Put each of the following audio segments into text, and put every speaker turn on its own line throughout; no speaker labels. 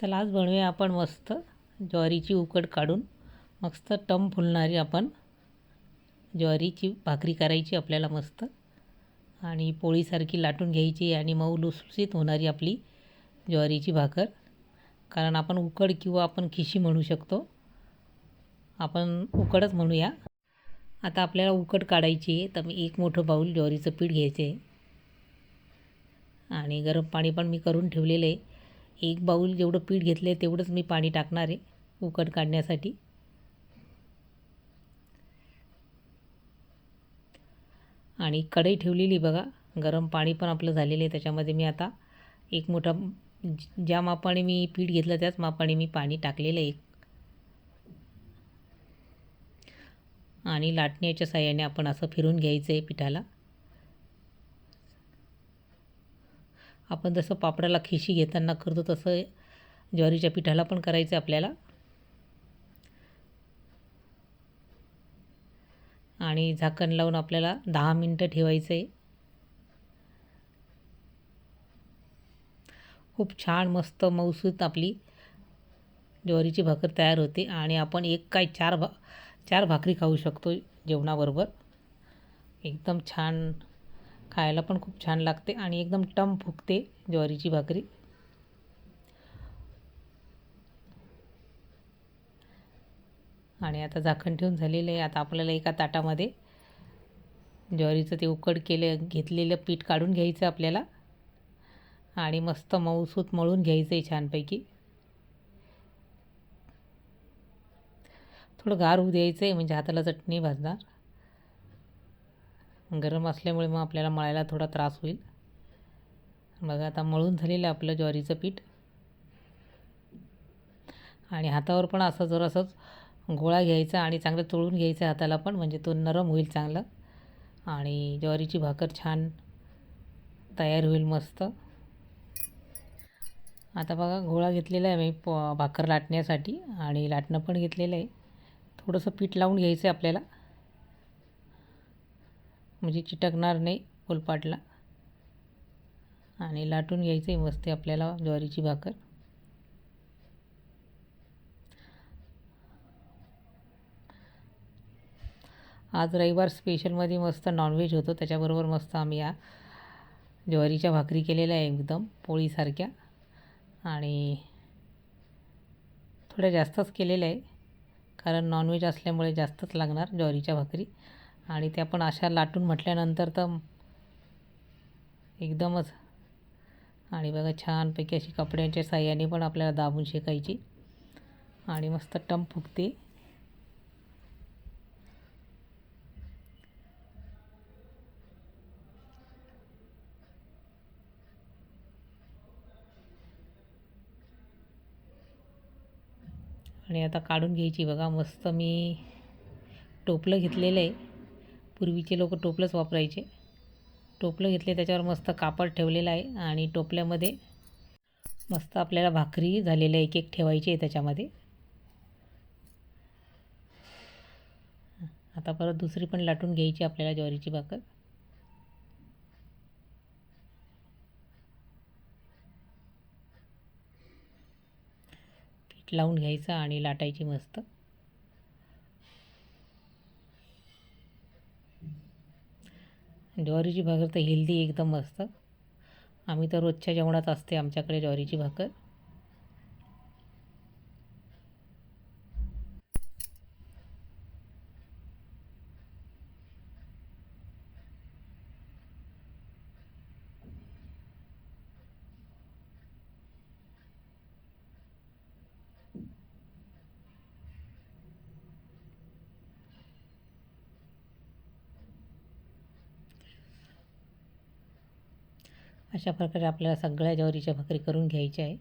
चला आज बनवूया आपण मस्त ज्वारीची उकड काढून. मस्त टम फुलणारी आपण ज्वारीची भाकरी करायची आपल्याला मस्त. आणि पोळीसारखी लाटून घ्यायची आणि मऊ लुसलुसीत होणारी आपली ज्वारीची भाकर. कारण आपण उकड किंवा आपण खिशी म्हणू शकतो. आपण उकडच म्हणूया. आता आपल्याला उकड काढायची आहे तर मी एक मोठं बाऊल ज्वारीचं पीठ घ्यायचं आहे. आणि गरम पाणी पण मी करून ठेवलेलं आहे. एक बाऊल जेवढं पीठ घेतलं आहे तेवढंच मी पाणी टाकणार आहे उकड काढण्यासाठी. आणि कढई ठेवलेली बघा गरम पाणी पण आपलं झालेलं आहे त्याच्यामध्ये मी आता एक मोठा ज्या मापाने मी पीठ घेतलं त्याच मापाने मी पाणी टाकलेलं आहे. आणि लाटण्याच्या साह्याने आपण असं फिरून घ्यायचं आहे पिठाला. आपण जसं पापडाला खिशी घेताना करतो तसं ज्वारीच्या पिठाला पण करायचं आहे आपल्याला. आणि झाकण लावून आपल्याला दहा मिनटं ठेवायचं आहे. खूप छान मस्त मऊसूत आपली ज्वारीची भाकर तयार होते. आणि आपण एक काय चार भा चार भाकरी खाऊ शकतो जेवणाबरोबर. एकदम छान खायला पण खूप छान लागते आणि एकदम टम फुगते ज्वारीची भाकरी. आणि आता झाकण ठेवून झालेलं आहे. आता आपल्याला एका ताटामध्ये ज्वारीचं ते उकड केलं घेतलेलं पीठ काढून घ्यायचं आपल्याला. आणि मस्त मऊसूत मळून घ्यायचं आहे छानपैकी. थोडं गार होऊ द्यायचं आहे म्हणजे हाताला चटणी भाजणार. गरम असल्यामुळे मग आपल्याला मळायला थोडा त्रास होईल. बघा आता मळून झालेलं आहे आपलं ज्वारीचं पीठ. आणि हातावर पण असं जर असंच गोळा घ्यायचा आणि चांगलं तोळून घ्यायचं हाताला पण म्हणजे तो नरम होईल चांगलं. आणि ज्वारीची भाकर छान तयार होईल मस्त. आता बघा गोळा घेतलेला आहे मी प भाकर लाटण्यासाठी आणि लाटणं पण घेतलेलं आहे. थोडंसं पीठ लावून घ्यायचं आहे आपल्याला. म्हणजे चिटकणार नाही फुलपाटला. आणि लाटून घ्यायचं आहे मस्त आपल्याला ज्वारीची भाकर. आज रविवार स्पेशलमध्ये मस्त नॉनव्हेज होतं त्याच्याबरोबर मस्त आम्ही या ज्वारीच्या भाकरी केलेल्या आहे एकदम पोळीसारख्या. आणि थोड्या जास्तच केलेल्या आहे कारण नॉनव्हेज असल्यामुळे जास्तच लागणार ज्वारीच्या भाकरी. आणि त्या पण अशा लाटून म्हटल्यानंतर तर एकदमच. आणि बघा छानपैकी अशी कपड्यांच्या साह्याने पण आपल्याला दाबून शेकायची. आणि मस्त टम फुगते. आणि आता काढून घ्यायची बघा मस्त मी टोपलं घेतलेलं आहे. पूर्वीचे लोक टोपलंच वापरायचे. टोपलं घेतले त्याच्यावर मस्त कापड ठेवलेलं आहे आणि टोपल्यामध्ये मस्त आपल्याला भाकरी झालेल्या एक एक ठेवायची आहे त्याच्यामध्ये. आता परत दुसरी पण लाटून घ्यायची आपल्याला ज्वारीची भाकर. पीठ लावून घ्यायचं आणि लाटायची मस्त. ज्वारीची भाकर तर हेल्दी एकदम मस्त आम्ही तर रोजच्या जेवणात असते आमच्याकडे ज्वारीची भाकर. अशा प्रकारे आपल्याला सगळ्या ज्वारीच्या भाकरी करून घ्यायच्या आहे.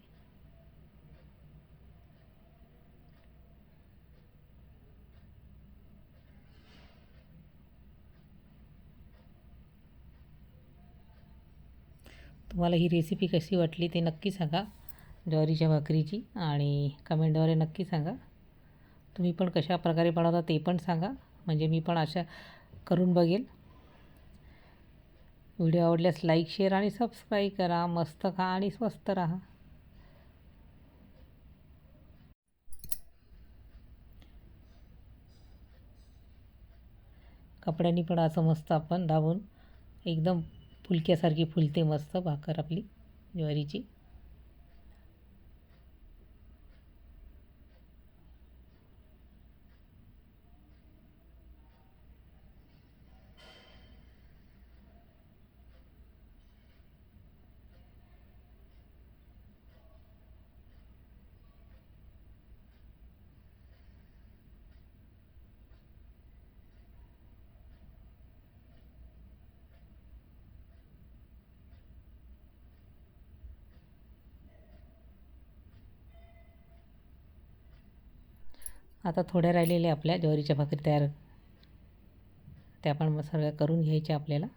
तुम्हाला ही रेसिपी कशी वाटली ते नक्की सांगा ज्वारीच्या भाकरीची आणि कमेंटद्वारे नक्की सांगा. तुम्ही पण कशा प्रकारे बनवता ते पण सांगा. म्हणजे मी पण अशा करून बघेल. व्हिडिओ आवडल्यास लाईक शेअर आणि सबस्क्राईब करा. मस्त खा आणि स्वस्त राहा. कपड्यांनी पण असं मस्त आपण दाबून एकदम फुलक्यासारखी फुलते मस्त भाकर आपली ज्वारीची. आता थोड्या राहिलेल्या आपल्या ज्वारीच्या भाकरी तयार. त्या पण सगळ्या करून घ्यायच्या आपल्याला.